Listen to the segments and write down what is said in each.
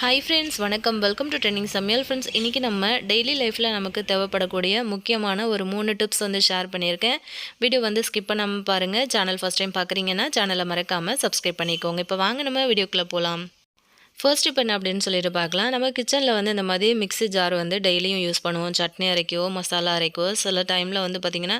Hi friends வணக்கம். Welcome to trending சமையல் friends இன்றைக்கி நம்ம டெய்லி லைஃப்பில் நமக்கு தேவைப்படக்கூடிய முக்கியமான ஒரு மூணு டிப்ஸ் வந்து ஷேர் பண்ணியிருக்கேன். வீடியோ வந்து ஸ்கிப் பண்ணாமல் பாருங்கள் சேனல் ஃபஸ்ட் டைம் பார்க்குறீங்கன்னா சேனலை மறக்காமல் சப்ஸ்கிரைப் பண்ணிக்கோங்க. இப்போ வாங்க நம்ம வீடியோக்குள்ளே போகலாம் ஃபர்ஸ்ட் இப்போ என்ன அப்படின்னு சொல்லிட்டு பார்க்கலாம். நம்ம கிச்சனில் வந்து இந்த மாதிரி மிக்ஸி ஜார் வந்து டெய்லியும் யூஸ் பண்ணுவோம். சட்னி அரைக்கவோ மசாலா அரைக்கவோ சில டைமில் வந்து பார்த்திங்கன்னா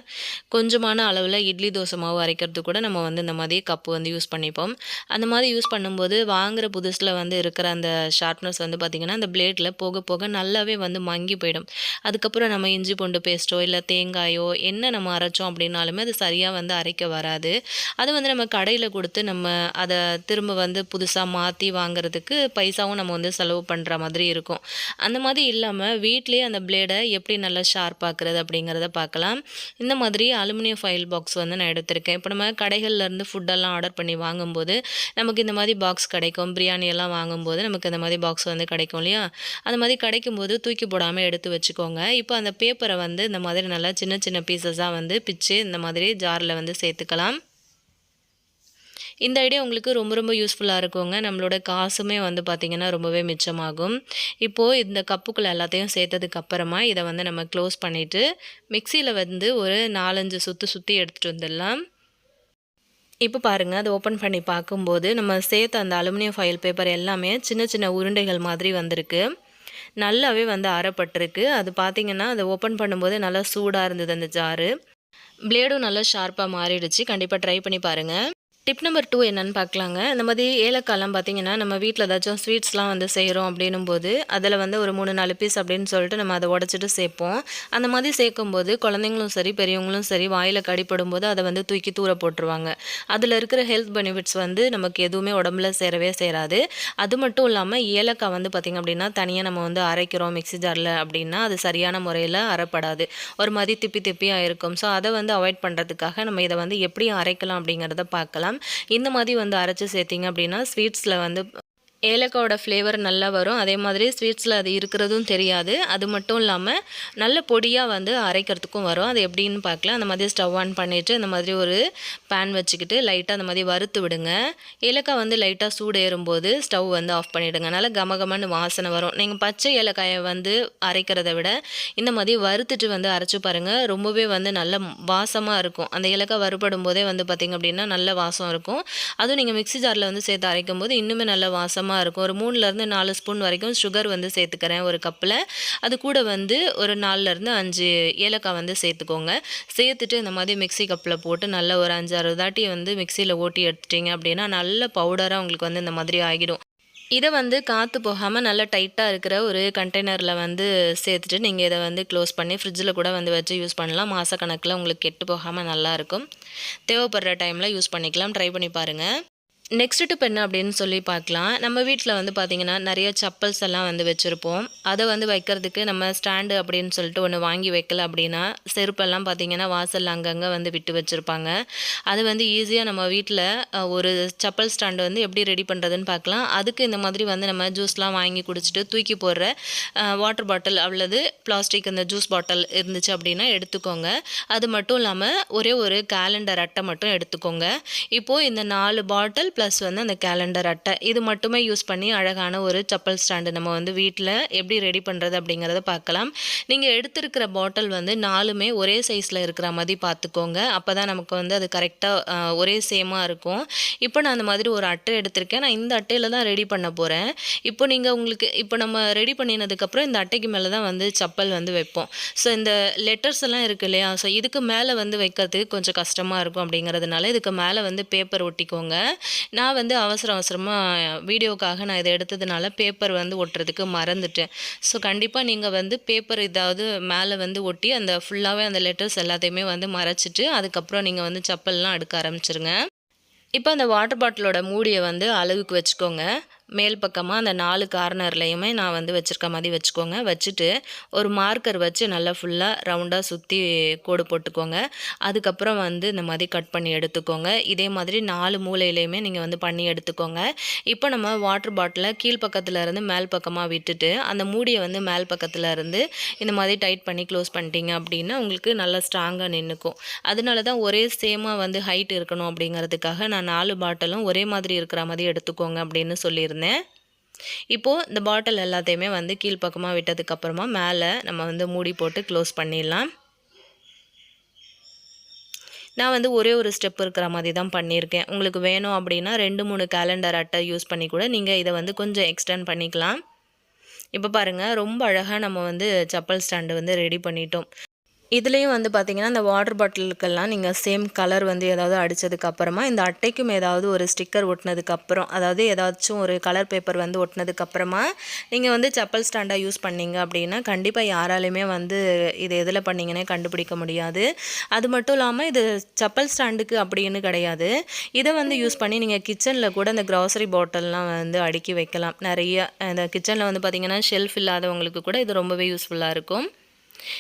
கொஞ்சமான அளவில் இட்லி தோசை மாவு அரைக்கிறது கூட நம்ம வந்து இந்த மாதிரி கப்பு வந்து யூஸ் பண்ணிப்போம். அந்த மாதிரி யூஸ் பண்ணும்போது வாங்குகிற புதுசில் வந்து இருக்கிற அந்த ஷார்ப்னஸ் வந்து பார்த்திங்கன்னா அந்த பிளேடில் போக போக நல்லாவே வந்து மங்கி போயிடும். அதுக்கப்புறம் நம்ம இஞ்சி பூண்டு பேஸ்ட்டோ இல்லை தேங்காயோ என்ன நம்ம அரைச்சோம் அப்படின்னாலுமே அது சரியாக வந்து அரைக்க வராது. அது வந்து நம்ம கடையில் கொடுத்து நம்ம அதை திரும்ப வந்து புதுசாக மாற்றி வாங்குறதுக்கு பைசாவும் நம்ம வந்து செலவு பண்ணுற மாதிரி இருக்கும். அந்த மாதிரி இல்லாமல் வீட்லேயே அந்த பிளேடை எப்படி நல்லா ஷார்ப்பாக்குறது அப்படிங்கிறத பார்க்கலாம். இந்த மாதிரி அலுமினியம் ஃபைல் பாக்ஸ் வந்து நான் எடுத்திருக்கேன். இப்போ நம்ம கடைகள்லேருந்து ஃபுட்டெல்லாம் ஆர்டர் பண்ணி வாங்கும்போது நமக்கு இந்த மாதிரி பாக்ஸ் கிடைக்கும். பிரியாணி எல்லாம் வாங்கும்போது நமக்கு இந்த மாதிரி பாக்ஸ் வந்து கிடைக்கும் இல்லையா? அந்த மாதிரி கிடைக்கும்போது தூக்கி போடாமல் எடுத்து வச்சுக்கோங்க. இப்போ அந்த பேப்பரை வந்து இந்த மாதிரி நல்லா சின்ன சின்ன பீசஸாக வந்து பிச்சு இந்த மாதிரி ஜாரில் வந்து சேர்த்துக்கலாம். இந்த ஐடியா உங்களுக்கு ரொம்ப ரொம்ப யூஸ்ஃபுல்லாக இருக்குங்க. நம்மளோட காசுமே வந்து பார்த்திங்கன்னா ரொம்பவே மிச்சமாகும். இப்போது இந்த கப்புக்குள்ளே எல்லாத்தையும் சேர்த்ததுக்கு அப்புறமா இதை வந்து நம்ம க்ளோஸ் பண்ணிவிட்டு மிக்சியில் வந்து ஒரு நாலஞ்சு சுற்றி சுற்றி எடுத்துகிட்டு வந்துடலாம். இப்போ பாருங்கள் அதை ஓப்பன் பண்ணி பார்க்கும்போது நம்ம சேர்த்த அந்த அலுமினியம் ஃபைல் பேப்பர் எல்லாமே சின்ன சின்ன உருண்டைகள் மாதிரி வந்திருக்கு. நல்லாவே வந்து அறப்பட்டிருக்கு. அது பார்த்திங்கன்னா அதை ஓப்பன் பண்ணும்போது நல்லா சூடாக இருந்தது அந்த ஜாரு பிளேடும் நல்லா ஷார்ப்பாக மாறிடுச்சு. கண்டிப்பாக ட்ரை பண்ணி பாருங்கள் டிப் நம்பர் டூ என்னென்னு பார்க்கலாங்க. இந்த மாதிரி ஏலக்காயெலாம் பார்த்தீங்கன்னா நம்ம வீட்டில் ஏதாச்சும் ஸ்வீட்ஸ்லாம் வந்து செய்கிறோம் அப்படின்னும் போது அதில் வந்து ஒரு மூணு நாலு பீஸ் அப்படின்னு சொல்லிட்டு நம்ம அதை உடச்சிட்டு சேர்ப்போம். அந்த மாதிரி சேர்க்கும்போது குழந்தைங்களும் சரி பெரியவங்களும் சரி வாயில் கடிப்படும் போது அதை வந்து தூக்கி தூர போட்டுருவாங்க. அதில் இருக்கிற ஹெல்த் பெனிஃபிட்ஸ் வந்து நமக்கு எதுவுமே உடம்புல சேரவே சேராது. அது மட்டும் இல்லாமல் ஏலக்காய் வந்து பார்த்திங்க அப்படின்னா தனியாக நம்ம வந்து அரைக்கிறோம் மிக்சி ஜாரில் அப்படின்னா அது சரியான முறையில் அரைப்படாது. ஒரு மாதிரி திப்பி திப்பியாக இருக்கும். ஸோ அதை வந்து அவாய்ட் பண்ணுறதுக்காக நம்ம இதை வந்து எப்படி அரைக்கலாம் அப்படிங்கிறத பார்க்கலாம். இந்த மாதிரி வந்து அரைச்சி சேர்த்திங்க அப்படின்னா ஸ்வீட்ஸில் வந்து ஏலக்காவோட ஃப்ளேவர் நல்லா வரும். அதே மாதிரி ஸ்வீட்ஸில் அது இருக்கிறதும் தெரியாது. அது மட்டும் இல்லாமல் நல்ல பொடியாக வந்து அரைக்கிறதுக்கும் வரும். அது எப்படின்னு பார்க்கலாம். அந்த மாதிரி ஸ்டவ் ஆன் பண்ணிவிட்டு இந்த மாதிரி ஒரு பேன் வச்சுக்கிட்டு லைட்டாக அந்த மாதிரி வறுத்து விடுங்க. ஏலக்காய் வந்து லைட்டாக சூடு ஏறும்போது ஸ்டவ் வந்து ஆஃப் பண்ணிவிடுங்க நல்லா கமகமன்னு வாசனை வரும். நீங்கள் பச்சை ஏலக்காயை வந்து அரைக்கிறத விட இந்த மாதிரி வறுத்துட்டு வந்து அரைச்சி பாருங்கள் ரொம்பவே வந்து நல்ல வாசமாக இருக்கும். அந்த ஏலக்காய் வறுபடும் போதே வந்து பார்த்திங்க அப்படின்னா நல்ல வாசம் இருக்கும். அதுவும் நீங்கள் மிக்சி ஜாரில் வந்து சேர்த்து அரைக்கும் போது இன்னுமே நல்ல வாசம் அதிகமாக இருக்கும். ஒரு மூணுலேருந்து நாலு ஸ்பூன் வரைக்கும் சுகர் வந்து சேர்த்துக்கிறேன் ஒரு கப்பில். அது கூட வந்து ஒரு நாலுலேருந்து அஞ்சு ஏலக்காய் வந்து சேர்த்துக்கோங்க. சேர்த்துட்டு இந்த மாதிரி மிக்சி கப்பில் போட்டு நல்ல ஒரு அஞ்சாறு தாட்டி வந்து மிக்சியில் ஓட்டி எடுத்துட்டிங்க அப்படின்னா நல்ல பவுடராக உங்களுக்கு வந்து இந்த மாதிரி ஆகிடும். இதை வந்து காற்று போகாமல் நல்லா டைட்டாக இருக்கிற ஒரு கண்டெய்னரில் வந்து சேர்த்துட்டு நீங்கள் இதை வந்து க்ளோஸ் பண்ணி ஃப்ரிட்ஜில் கூட வந்து வச்சு யூஸ் பண்ணலாம். மாதக்கணக்கில் உங்களுக்கு கெட்டு போகாமல் நல்லாயிருக்கும் தேவைப்படுற டைமில் யூஸ் பண்ணிக்கலாம். ட்ரை பண்ணி பாருங்கள் நெக்ஸ்ட் டிப் என்ன அப்படின்னு சொல்லி பார்க்கலாம். நம்ம வீட்டில் வந்து பார்த்திங்கன்னா நிறைய சப்பல்ஸ் எல்லாம் வந்து வச்சுருப்போம். அதை வந்து வைக்கிறதுக்கு நம்ம ஸ்டாண்டு அப்படின்னு சொல்லிட்டு ஒன்று வாங்கி வைக்கல அப்படின்னா செருப்பெல்லாம் பார்த்திங்கன்னா வாசல் அங்கங்கே வந்து விட்டு வச்சுருப்பாங்க. அது வந்து ஈஸியாக நம்ம வீட்டில் ஒரு சப்பல் ஸ்டாண்டு வந்து எப்படி ரெடி பண்ணுறதுன்னு பார்க்கலாம். அதுக்கு இந்த மாதிரி வந்து நம்ம ஜூஸ்லாம் வாங்கி குடிச்சிட்டு தூக்கி போடுற வாட்டர் பாட்டில் அல்லது பிளாஸ்டிக் இந்த ஜூஸ் பாட்டில் இருந்துச்சு அப்படின்னா எடுத்துக்கோங்க. அது மட்டும் இல்லாமல் ஒரே ஒரு கேலண்டர் அட்டை மட்டும் எடுத்துக்கோங்க. இப்போது இந்த நாலு பாட்டில் ப்ளஸ் வந்து அந்த கேலண்டர் அட்டை. இது மட்டுமே யூஸ் பண்ணி அழகான ஒரு சப்பல் ஸ்டாண்டு நம்ம வந்து வீட்டில் எப்படி ரெடி பண்ணுறது அப்படிங்கிறத பார்க்கலாம். நீங்கள் எடுத்திருக்கிற பாட்டில் வந்து நாலுமே ஒரே சைஸில் இருக்கிற மாதிரி பார்த்துக்கோங்க. அப்போ தான் நமக்கு வந்து அது கரெக்டாக ஒரே சேமாக இருக்கும். இப்போ நான் அந்த மாதிரி ஒரு அட்டை எடுத்திருக்கேன். நான் இந்த அட்டையில் தான் ரெடி பண்ண போகிறேன் இப்போ நீங்கள் உங்களுக்கு இப்போ நம்ம ரெடி பண்ணினதுக்கப்புறம் இந்த அட்டைக்கு மேலே தான் வந்து சப்பல் வந்து வைப்போம். ஸோ இந்த லெட்டர்ஸ் எல்லாம் இருக்குது இல்லையா? ஸோ இதுக்கு மேலே வந்து வைக்கிறதுக்கு கொஞ்சம் கஷ்டமாக இருக்கும் அப்படிங்கிறதுனால இதுக்கு மேலே வந்து பேப்பர் ஒட்டிக்கோங்க. நான் வந்து அவசர அவசரமாக வீடியோக்காக நான் இதை எடுத்ததுனால பேப்பர் வந்து ஒட்டுறதுக்கு மறந்துட்டேன். ஸோ கண்டிப்பாக நீங்கள் வந்து பேப்பர் ஏதாவது மேலே வந்து ஒட்டி அந்த ஃபுல்லாகவே அந்த லெட்டர்ஸ் எல்லாத்தையுமே வந்து மறைச்சிட்டு அதுக்கப்புறம் நீங்கள் வந்து செப்பல்லாம் எடுக்க ஆரம்பிச்சிருங்க. இப்போ அந்த வாட்டர் பாட்டிலோட மூடியை வந்து அளவுக்கு வச்சுக்கோங்க. மேல் பக்கமாக அந்த நாலு கார்னர்லேயுமே நான் வந்து வச்சுருக்க மாதிரி வச்சுக்கோங்க. வச்சுட்டு ஒரு மார்க்கர் வச்சு நல்லா ஃபுல்லாக ரவுண்டாக சுற்றி கோடு போட்டுக்கோங்க. அதுக்கப்புறம் வந்து இந்த மாதிரி கட் பண்ணி எடுத்துக்கோங்க. இதே மாதிரி நாலு மூலையிலையுமே நீங்கள் வந்து பண்ணி எடுத்துக்கோங்க. இப்போ நம்ம வாட்டர் பாட்டிலை கீழ்ப்பக்கத்தில் இருந்து மேல் பக்கமாக விட்டுட்டு அந்த மூடியை வந்து மேல் பக்கத்தில் இருந்து இந்த மாதிரி டைட் பண்ணி க்ளோஸ் பண்ணிட்டீங்க அப்படின்னா உங்களுக்கு நல்லா ஸ்ட்ராங்காக நின்றுக்கும் அதனால தான் ஒரே சேமாக வந்து ஹைட் இருக்கணும் அப்படிங்கிறதுக்காக நான் நாலு பாட்டிலும் ஒரே மாதிரி இருக்கிற மாதிரி எடுத்துக்கோங்க அப்படின்னு சொல்லியிருந்தேன். இருந்தேன் இப்போது இந்த பாட்டில் எல்லாத்தையுமே வந்து கீழ்ப்பக்கமாக விட்டதுக்கப்புறமா மேலே நம்ம வந்து மூடி போட்டு க்ளோஸ் பண்ணிடலாம். நான் வந்து ஒரே ஒரு ஸ்டெப் இருக்கிற மாதிரி தான் பண்ணியிருக்கேன். உங்களுக்கு வேணும் அப்படின்னா ரெண்டு மூணு கேலண்டர் அட்டை யூஸ் பண்ணி கூட நீங்கள் இதை வந்து கொஞ்சம் எக்ஸ்டெண்ட் பண்ணிக்கலாம். இப்போ பாருங்கள் ரொம்ப அழகாக நம்ம வந்து செப்பல் ஸ்டாண்டு வந்து ரெடி பண்ணிட்டோம். இதுலேயும் வந்து பார்த்திங்கன்னா இந்த வாட்டர் பாட்டிலுக்கெல்லாம் நீங்கள் சேம் கலர் வந்து ஏதாவது அடித்ததுக்கப்புறமா இந்த அட்டைக்கும் ஏதாவது ஒரு ஸ்டிக்கர் ஒட்டினதுக்கப்புறம் அதாவது ஏதாச்சும் ஒரு கலர் பேப்பர் வந்து ஒட்டினதுக்கப்புறமா நீங்கள் வந்து செப்பல் ஸ்டாண்டாக யூஸ் பண்ணீங்க அப்படின்னா கண்டிப்பாக யாராலையுமே வந்து இது எதில் பண்ணிங்கன்னே கண்டுபிடிக்க முடியாது. அது மட்டும் இல்லாமல் இது செப்பல் ஸ்டாண்டுக்கு அப்படின்னு கிடையாது. இதை வந்து யூஸ் பண்ணி நீங்கள் கிச்சனில் கூட இந்த க்ராசரி பாட்டில்லாம் வந்து அடுக்கி வைக்கலாம். நிறைய இந்த கிச்சனில் வந்து பார்த்திங்கன்னா ஷெல்ஃப் இல்லாதவங்களுக்கு கூட இது ரொம்பவே யூஸ்ஃபுல்லாக இருக்கும்.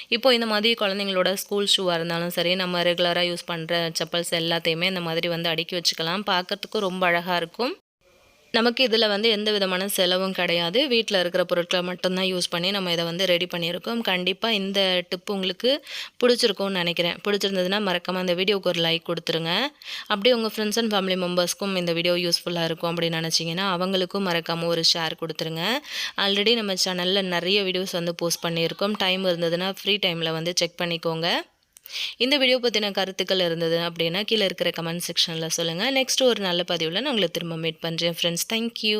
இப்போ இந்த மாதிரி குழந்தைங்களோட ஸ்கூல் ஷூவாக இருந்தாலும் சரி நம்ம ரெகுலராக யூஸ் பண்ணுற செப்பல்ஸ் எல்லாத்தையுமே இந்த மாதிரி வந்து அடுக்கி வச்சுக்கலாம். பார்க்கறதுக்கும் ரொம்ப அழகாக இருக்கும். நமக்கு இதில் வந்து எந்த விதமான செலவும் கிடையாது. வீட்டில் இருக்கிற பொருட்களை மட்டும்தான் யூஸ் பண்ணி நம்ம இதை வந்து ரெடி பண்ணியிருக்கோம். கண்டிப்பாக இந்த டிப்பு உங்களுக்கு பிடிச்சிருக்கும்னு நினைக்கிறேன். பிடிச்சிருந்ததுன்னா மறக்காமல் இந்த வீடியோவுக்கு ஒரு லைக் கொடுத்துருங்க. அப்படியே உங்கள் ஃப்ரெண்ட்ஸ் அண்ட் ஃபேமிலி மெம்பர்ஸ்க்கும் இந்த வீடியோ யூஸ்ஃபுல்லாக இருக்கும் அப்படின்னு நினச்சிங்கன்னா அவங்களுக்கும் மறக்காமல் ஒரு ஷேர் கொடுத்துருங்க. ஆல்ரெடி நம்ம சேனலில் நிறைய வீடியோஸ் வந்து போஸ்ட் பண்ணியிருக்கோம். டைம் இருந்ததுன்னா ஃப்ரீ டைமில் வந்து செக் பண்ணிக்கோங்க. இந்த வீடியோ பற்றின கருத்துக்கள் இருந்தது அப்படின்னா கீழே இருக்கிற கமெண்ட் செக்ஷனில் சொல்லுங்கள் நெக்ஸ்ட் ஒரு நல்ல பதிவில் நான் உங்களை திரும்ப மீட் பண்ணுறேன் ஃப்ரெண்ட்ஸ் தேங்க்யூ